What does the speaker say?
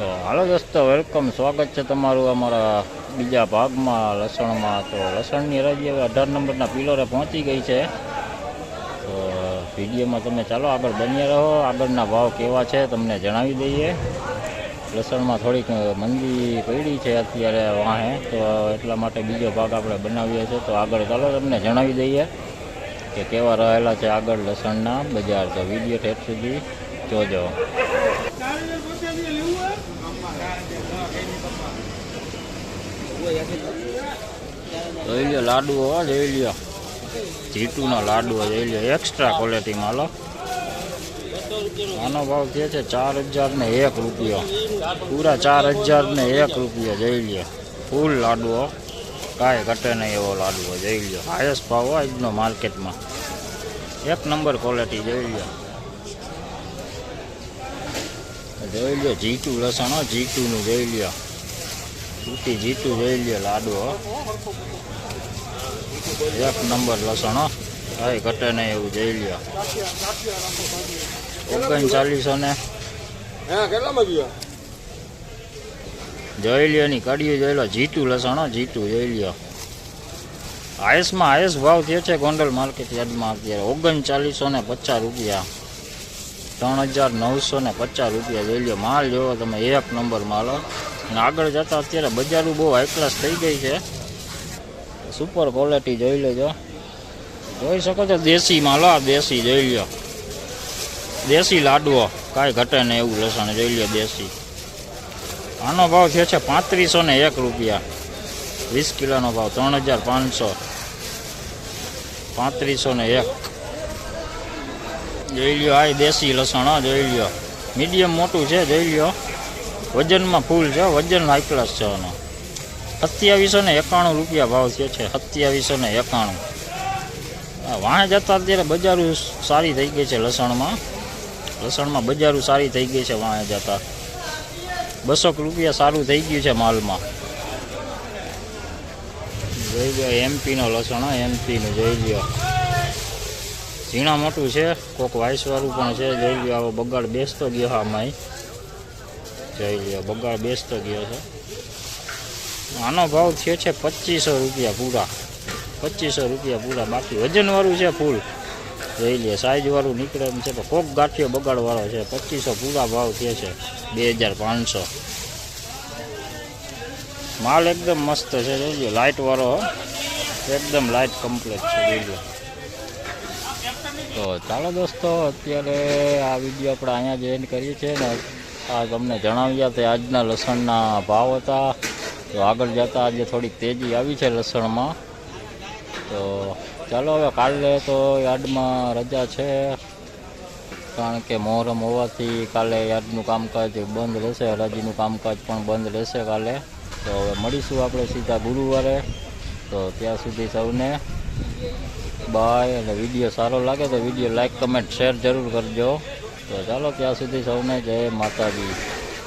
તો હાલો દોસ્તો વેલકમ સ્વાગત છે તમારું અમારા બીજા ભાગમાં, લસણમાં. તો લસણની હરાજી હવે અઢાર નંબરના પિલોરે પહોંચી ગઈ છે. તો વિડીયોમાં તમે ચાલો આગળ બન્યા રહો. આગળના ભાવ કેવા છે તમને જણાવી દઈએ. લસણમાં થોડીક મંદી પડી છે અત્યારે વાહે. તો એટલા માટે બીજો ભાગ આપણે બનાવીએ છીએ. તો આગળ ચાલો તમને જણાવી દઈએ કે કેવા રહેલા છે આગળ લસણના બજાર. તો વીડિયો ઠેઠ સુધી જોજો. જોઈ લ્યો લાડુઓ જોઈ લ્યો. જીતુનો લાડુઓ જોઈ લ્યો એક્સ્ટ્રા ક્વોલિટીમાં લો આનો ભાવ કે છે ચાર હજાર ને એક રૂપિયો. પૂરા ચાર હજાર ને એક રૂપિયો, જોઈ લ્યો. ફૂલ લાડુઓ કાંઈ ઘટે નહીં એવો લાડુઓ જોઈ લ્યો. હાઈએસ્ટ ભાવ હોય આજનો માર્કેટમાં એક નંબર ક્વોલિટી જોઈ લ્યો. જોઈ લ્યો જીતું લસણ હો જીતુનું જોઈ લ્યો. તૂટી જીતું જોઈ લ્યો લાડુ હો. એક નંબર લસણ હો. કાંઈ ઘટે નહીં એવું જોઈ લ્યો. ઓગણચાલીસો ને જોઈ લ્યો ની કડિયું જોઈ લો જીતું લસણ હો જીતુ જોઈ લ્યો. હાઈસમાં હાઈસ ભાવ થયો છે ગોંડલ માર્કેટ યાર્ડમાં અત્યારે. ઓગણચાલીસો ને પચાસ રૂપિયા. ત્રણ હજાર નવસો ને પચાસ રૂપિયા જોઈ લો. માલ જોવો તમે, એક નંબર માલ. અને આગળ જતા અત્યારે બજારું બહુ હાઈ થઈ ગઈ છે. સુપર ક્વોલિટી જોઈ લેજો. જોઈ શકો છો દેશી માલ આ દેશી જોઈ લ્યો દેશી લાડવો, કાંઈ ઘટે નહીં એવું લસણ, જોઈ લ્યો દેશી. આનો ભાવ થયો છે પાંત્રીસો ને એક રૂપિયા. વીસ કિલોનો ભાવ ત્રણ હજાર પાંચસો. પાંત્રીસો ને એક. જોઈ લ્યો આ દેશી લસણ હો, જોઈ લ્યો. મીડિયમ મોટું છે જોઈ લ્યો. વજનમાં ફૂલ છે વજન હાઈ ક્લાસ છે આનો. સત્યાવીસો ને એકાણું રૂપિયા ભાવ થયો છે સત્યાવીસો ને એકાણું. વાણે જતા અત્યારે બજારું સારી થઈ ગઈ છે લસણમાં. લસણમાં બજારું સારી થઈ ગઈ છે વાણે જતા. બસો રૂપિયા સારું થઈ ગયું છે માલમાં. જોઈ લો એમપીનો લસણ એમપીનું જોઈ લ્યો. ઝીણા મોટું છે, કોક વાઇસવાળું પણ છે. જોઈ લ્યો, આવો બગાડ બેસતો ગયો આમાં જોઈ લ્યો, બગાડ બેસતો ગયો છે. આનો ભાવ થયો છે પચીસો રૂપિયા પૂરા. પચીસો રૂપિયા પૂરા. બાકી વજનવાળું છે ફૂલ. જોઈ લે સાઈઝવાળું નીકળે એમ છે તો કોક ગાંઠિયો બગાડવાળો છે. પચીસો પૂરા ભાવ થયો છે, બે હજાર પાંચસો. માલ એકદમ મસ્ત છે, જોઈ લો લાઇટવાળો એકદમ લાઇટ કમ્પ્લીટ છે, જોઈ લો તો ચાલો દોસ્તો, અત્યારે આ વીડિયો આપણે અહીંયા જોઈન કરીએ છીએ ને. આ તમને જણાવ્યા તે આજના લસણના ભાવ હતા. તો આગળ જતાં આજે થોડીક તેજી આવી છે લસણમાં. તો ચાલો હવે કાલે તો યાર્ડમાં રજા છે. કારણ કે મોહરમ હોવાથી કાલે યાર્ડનું કામકાજ બંધ રહેશે, હરાજીનું કામકાજ પણ બંધ રહેશે કાલે. તો હવે મળીશું આપણે સીધા ગુરુવારે. તો ત્યાં સુધી સૌને બાય અને વીડિયો સારો લાગે તો વીડિયો લાઇક કમેન્ટ શેર જરૂર કરજો. તો ચાલો, ત્યાં સુધી સૌને જય માતાજી.